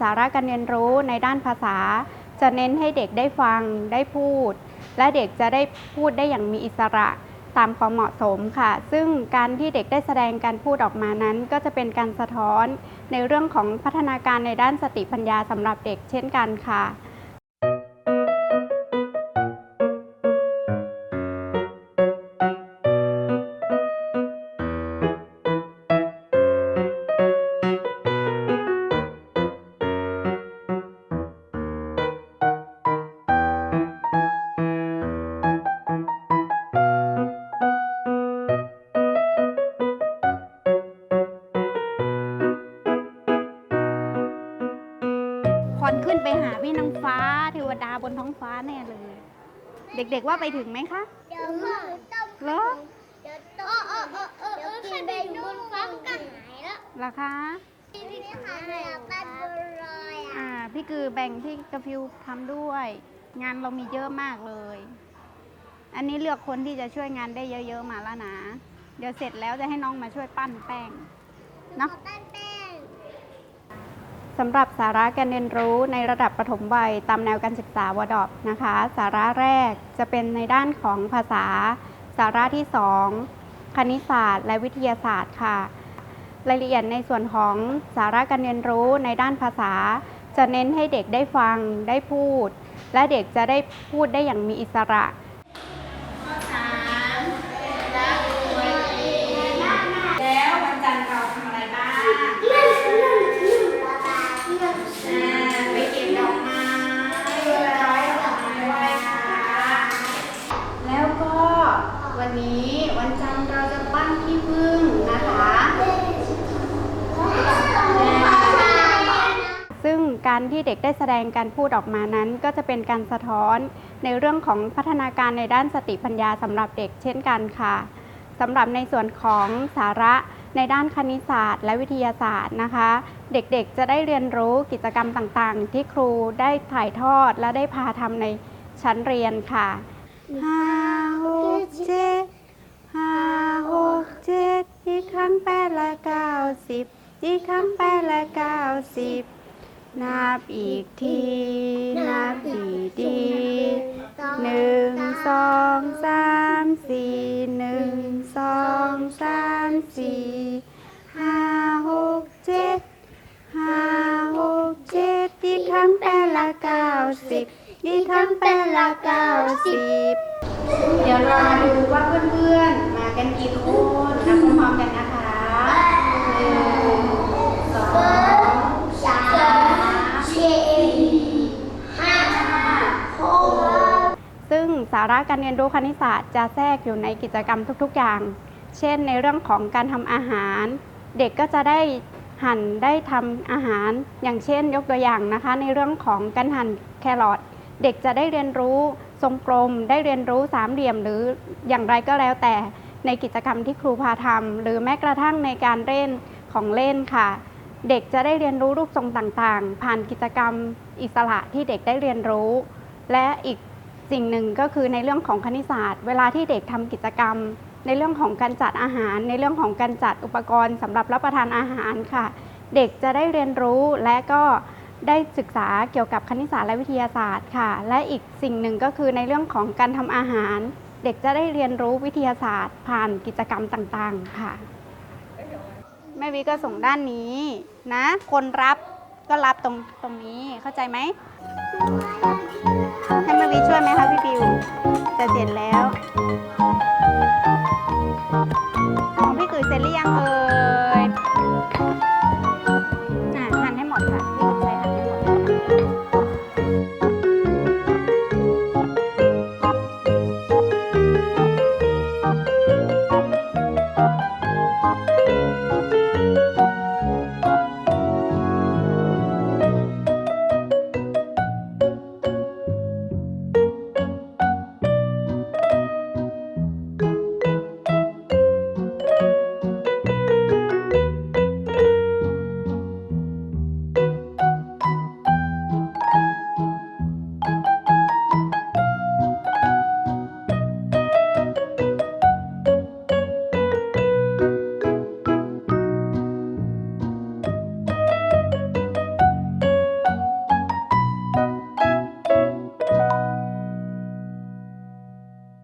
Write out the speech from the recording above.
สาระการเรียนรู้ในด้านภาษา จะเน้นให้เด็กได้ฟังได้พูด และเด็กจะได้พูดได้อย่างมีอิสระตามความเหมาะสมค่ะ ซึ่งการที่เด็กได้แสดงการพูดออกมานั้น ก็จะเป็นการสะท้อนในเรื่องของพัฒนาการในด้านสติปัญญาสำหรับเด็กเช่นกันค่ะ ไปหาพี่นางฟ้าเทวดาบนท้องฟ้าแน่เลย เด็กๆว่าไปถึงไหมคะ เดี๋ยวก็ต้องเหรอเดี๋ยวต้องเออเออเออเออขึ้นไปอยู่บนฟ้ามันก็หายแล้วเหรอคะพี่พี่ค่ะอยากไปบนลอยอ่าอะพี่คือแบ่งพี่กระฟิวทำด้วย งานเรามีเยอะมากเลย อันนี้เลือกคนที่จะช่วยงานได้เยอะๆมาแล้วนะ เดี๋ยวเสร็จแล้วจะให้น้องมาช่วยปั้นแป้งเนาะขอปั้นแป้ง สำหรับสาระการเรียนรู้ในระดับประถมวัยตามแนวการศึกษาวดอบนะคะ สาระแรกจะเป็นในด้านของภาษา สาระที่ 2 คณิตศาสตร์ และวิทยาศาสตร์ค่ะ รายละเอียดในส่วนของสาระการเรียนรู้ในด้านภาษา จะเน้นให้เด็กได้ฟังได้พูด และเด็กจะได้พูดได้อย่างมีอิสระ แล้ววันจันทร์เราทำอะไรบ้าง ไปเก็บดอกไม้ร้อยดอกไม้ไหว้พระแล้วก็วันนี้วันจันทร์เราจะปั้นขี้ผึ้งนะคะ ซึ่ง การที่เด็กได้แสดงการพูดออกมานั้น ก็จะเป็นการสะท้อนในเรื่องของพัฒนาการในด้านสติปัญญาสำหรับเด็กเช่นกันค่ะสำหรับในส่วนของสาระในด้านคณิตศาสตร์ และวิทยาศาสตร์นะคะ เด็กๆจะได้เรียนรู้กิจกรรมต่างๆ ที่ครูได้ถ่ายทอดและได้พาทำในชั้นเรียนค่ะห้าหกเจ็ดห้าหกเจ็ดอีกครั้งแปดละเก้าสิบอีกครั้งแปดละเก้าสิบ นับอีกที นับดีดีหนึ่งสองสามสี่หนึ่งสองสามสี่ห้าหกเจ็ดห้าหกเจ็ดอีกครั้งแปดละเก้าสิบอีกครั้งแปดละเก้าสิบเดี๋ยวรามาดูว่าเพื่อนๆ มากันกี่คนนับพร้อมๆกันนะคะหนึ่งสอง สามสี่ห้าหก ซึ่งสา ระการเรียนรู้คณิตศาสตร์จะแทรกอยู่ในกิจกรรมทุกๆอย่าง เช่น ในเรื่องของการทำอาหาร เด็กก็จะได้หั่นได้ทำอาหาร อย่างเช่น ยกตัวอย่างนะคะ ในเรื่องของการหั่นแครอทเด็กจะได้เรียนรู้ทรงกลม ได้เรียนรู้สามเหลี่ยม หรืออย่างไรก็แล้วแต่ในกิจกรรมที่ครูพาทำหรือแม้กระทั่งในการเล่นของเล่นค่ะ เด็กจะได้เรียนรู้รูปทรงต่างๆ ผ่านกิจกรรมอิสระที่เด็กได้เรียนรู้ และอีก สิ่งหนึ่งก็คือในเรื่องของคณิตศาสตร์ เวลาที่เด็กทำกิจกรรม ในเรื่องของการจัดอาหาร ในเรื่องของการจัดอุปกรณ์สำหรับรับประทานอาหารค่ะ เด็กจะได้เรียนรู้และก็ได้ศึกษาเกี่ยวกับคณิตศาสตร์และวิทยาศาสตร์ค่ะ และอีกสิ่งหนึ่งก็คือในเรื่องของการทำอาหาร เด็กจะได้เรียนรู้วิทยาศาสตร์ ผ่านกิจกรรมต่างๆค่ะแม่วิก็ส่งด้านนี้นะ คนรับก็รับตรงตรงนี้เข้าใจไหม จะเสร็จแล้ว ของพี่กุยเสร็จหรือยังเอ่ย